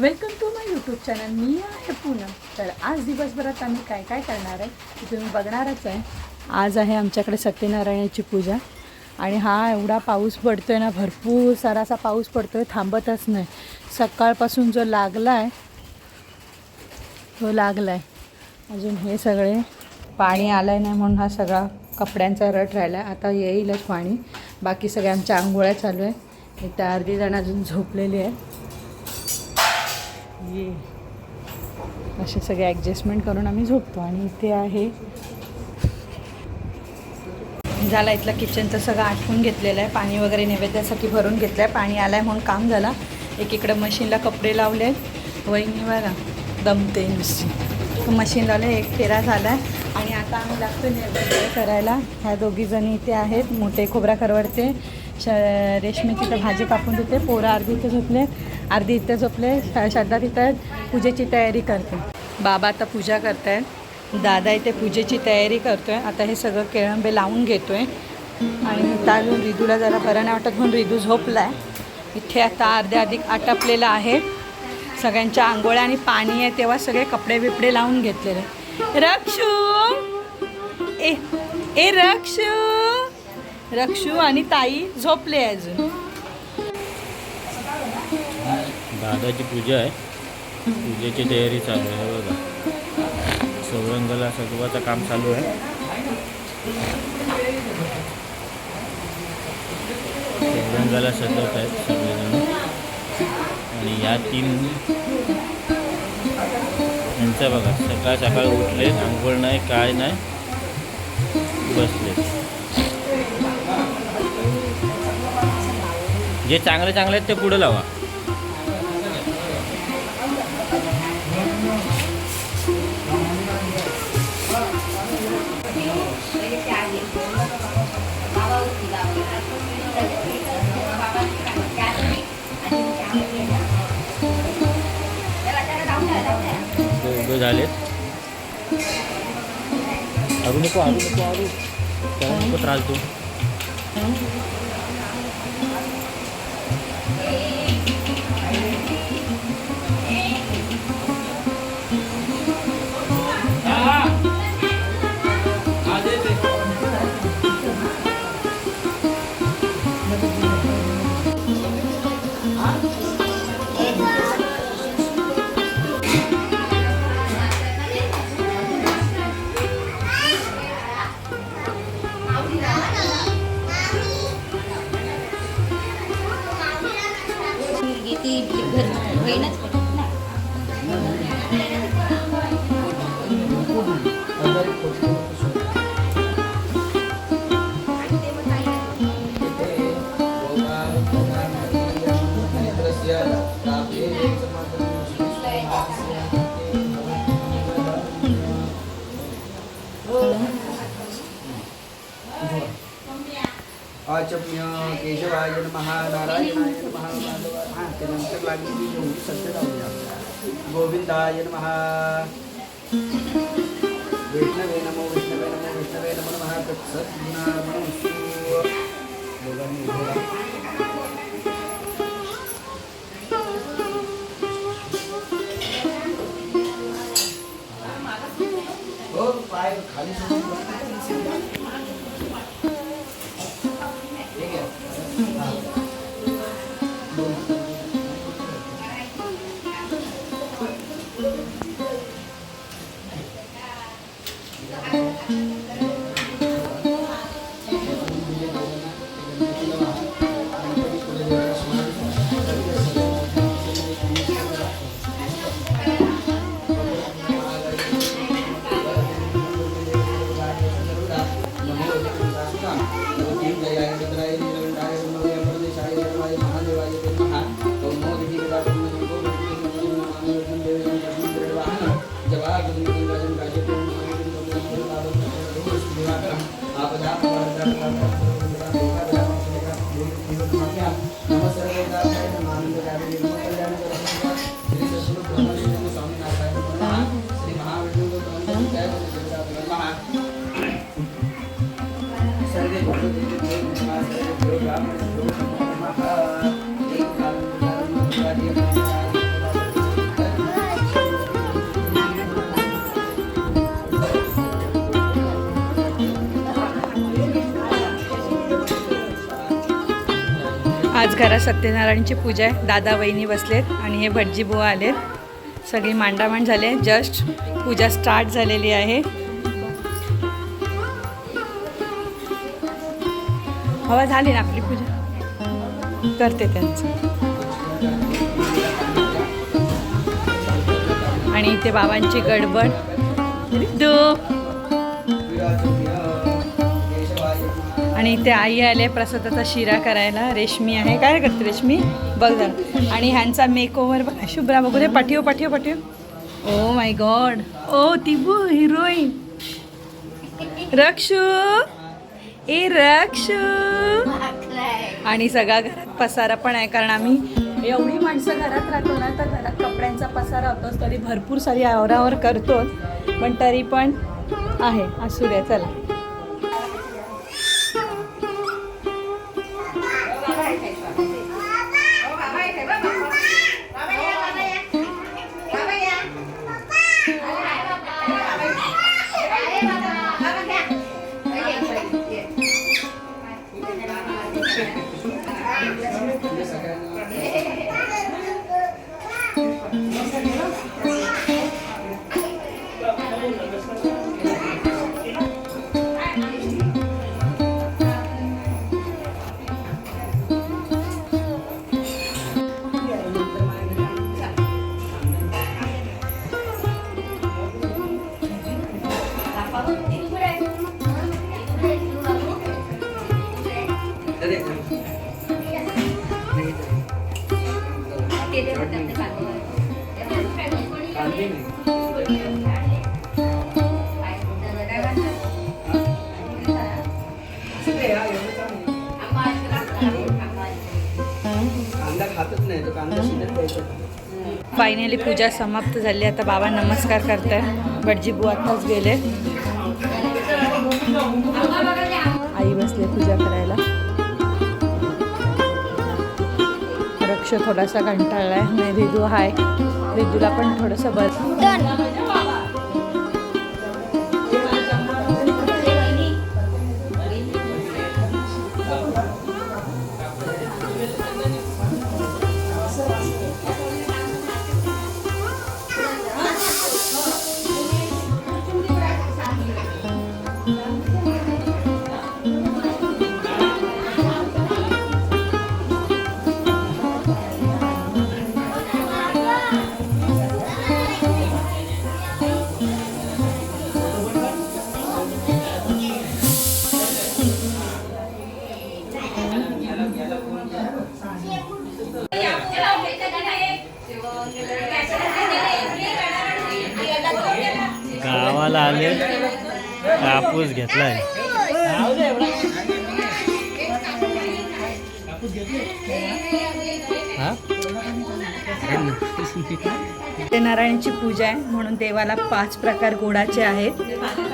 Welcome to my YouTube channel मी आहे पूनम. तर आज दिवसभरात आम्ही काय काय करणार आहे? ते तुम्ही बघणारच आहे. आज आहे आमच्याकडे सत्यनारायणाची पूजा. आणि हा एवढा पाऊस पडतो आहे ना भरपूर सारासा पाऊस पडतो आहे थांबतच नाही. सकाळपासून जो लागला आहे तो लागला आहे अजून हे सगळे पाणी आलं आहे नाही म्हणून हा सगळा कपड्यांचा रट राहिला आहे आता येईलच पाणी. बाकी सगळ्या आमच्या आंघोळ्या चालू आहे. इथं अर्धी जण अजून झोपलेली आहे ये असे सगळे ॲडजस्टमेंट करून आम्ही झोपतो आणि इथे आहे. झाला इथलं किचनचं सगळं आटवून घेतलेलं आहे. पाणी वगैरे नैवेद्यासाठी भरून घेतलं आहे पाणी आलं आहे म्हणून काम झालं. एकीकडे मशीनला कपडे लावले. आहेत वहिनी बघा दमते नुसती. मशीन लावले एक फेरा झाला आहे आणि आता आम्ही लागतो नैवेद्य करायला. ह्या दोघी जणी इथे आहेत. मोठे खोबरा करवडते. श रेशमी तिथं भाजी कापून देते. पोरं अर्धी इथे झोपले अर्धी इथे झोपले श्रद्धा तिथं पूजेची तयारी करते. बाबा आता पूजा करतायत. दादा इथे पूजेची तयारी करतोय. आता हे सगळं केळंबे लावून घेतोय. आणि अजून रिदूला जरा बरं नाही वाटत म्हणून रिदू झोपला आहे इथे आता अर्ध्या अधिक आटपलेलं आहे. सगळ्यांच्या आंघोळ्या आणि पाणी आहे तेव्हा सगळे कपडे बिपडे लावून घेतलेले. रक्षू! ए ए रक्षू! रक्षू आणि ताई झोपले अजून. दादाची पूजा आहे. पूजेची तयारी चालू आहे बघा. सौरंगाला सजवाचं काम चालू आहे. सौरंगाला सजवत आहेत सगळेजण. आणि या तीन यांचा बघा सकाळ सकाळ उठले आंघोळ नाही काय नाही बसले. जे चांगले चांगले आहेत ते पुढे लावा. झालेत अरू नको अरू नको अरू त्याला नको त्रास देऊ. आचम्य केशवाय नमः नारायणाय नमः हां त्यानंतर लागली ती एवढी सत्य लावूया गोविंदाय नमः। वैष्णवे नमो विष्णवे नमो विष्णवे नमो नमः। तत्सद्गुणामनोऽस्तु दोघांनी 还是。Thank you. आज घरात सत्यनारायणची पूजा आहे. दादा वहिनी बसलेत आणि हे भटजी बुवा आलेत. सगळी मांडामांड झाले जस्ट पूजा स्टार्ट झालेली आहे. हवा झाली ना आपली पूजा? करते त्यांचं. आणि इथे बाबांची गडबड. दो आणि इथे आई आले प्रसादाचा शिरा करायला. रेशमी आहे. काय करते रेशमी? बघ जरा आणि ह्यांचा मेकओव्हर बघा. शुभ्रा बघू दे. पाठीव पाठीव पाठीव. Oh my God O तिबू heroine. रक्षू. ए रक्षू. आणि सगळा घरात पसारा पण आहे. कारण आम्ही एवढी माणसं घरात राहतो ना तर घरात कपड्यांचा पसारा होतोच. तरी भरपूर सारी आवरावर करतो पण तरी पण आहे. असू द्या चला. फायनली पूजा समाप्त झाली. आता बाबा नमस्कार करताय. भटजी बुवा आताच गेले. आई बसले पूजा करायला. रक्ष थोडासा कंटाळलाय. नाही रिदू हाय. रिदूला पण थोडंसं बस. आले कापूस घेतलाय. नारायणची पूजा आहे म्हणून देवाला पाच प्रकार गोडाचे आहेत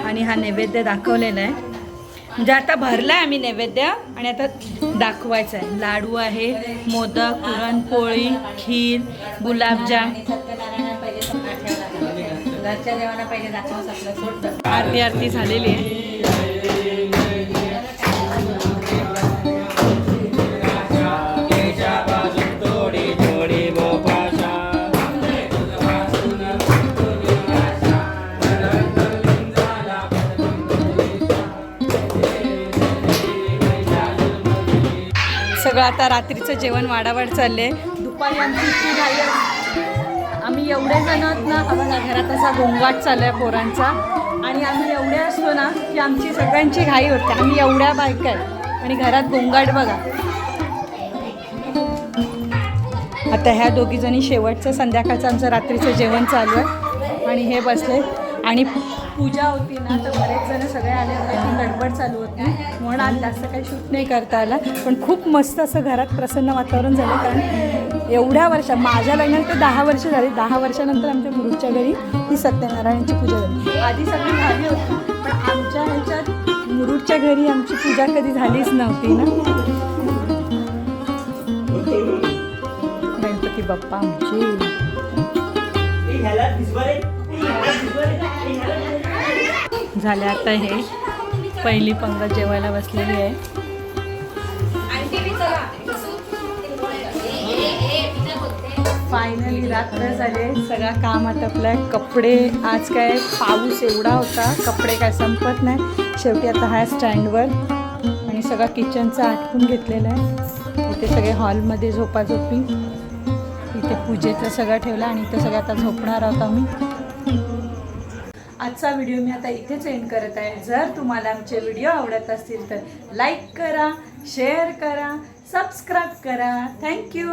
आणि हा नैवेद्य दाखवलेला आहे. म्हणजे आता भरला आहे आम्ही नैवेद्य आणि आता दाखवायचं आहे लाडू आहे मोदक पुरणपोळी खीर गुलाबजाम. घरच्या देवाला पहिले दाखवस आपलं सोडतं आरती आरती झालेली आहे. सगळं आता रात्रीचं जेवण वाडावाड चाललंय. दुपारी आमची इतकी घाई आम्ही एवढे जण आहोत ना आम्हाला घरात असा गोंगाट चालू आहे पोरांचा. आणि आम्ही एवढे असतो ना की आमची सगळ्यांची घाई होते. आम्ही एवढ्या बायका आहे आणि घरात गोंगाट बघा. आता ह्या दोघी जणी शेवटचं संध्याकाळचं आमचं रात्रीचं जेवण चालू आहे. आणि हे बसले. आणि पूजा होती ना तर बरेच जण सगळे आले होते. ती गडबड चालू होती म्हणून आज जास्त काही शूट नाही करता आला. पण खूप मस्त असं घरात प्रसन्न वातावरण झालं. कारण एवढ्या वर्ष माझ्या लग्नात दहा वर्ष झाली. दहा वर्षानंतर आमच्या गुरुच्या घरी ही सत्यनारायणची पूजा झाली. आधी सगळी झाली होती पण आमच्या ह्याच्यात मुरुडच्या घरी आमची पूजा कधी झालीच नव्हती ना. गणपती बाप्पा आमची. झाले आता हे. पहिली पंगत जेवायला बसलेली आहे. फायनली रात्र झाले सगळा काम आटपलाय. कपडे आज काय पाऊस एवढा होता. कपडे काय संपत नाही. शेवटी आता हा स्टँडवर. आणि सगळा किचनचा आटपून घेतलेला आहे. इथे सगळे हॉलमध्ये झोपाझोपी. इथे पूजेचं सगळं ठेवलं आणि इथे सगळं आता झोपणार आहोत आम्ही. आजचा व्हिडिओ मी आता इथेच एंड करत आहे. जर तुम्हाला आमचे व्हिडिओ आवडत असतील तर लाईक करा शेअर करा सबस्क्राईब करा. थँक्यू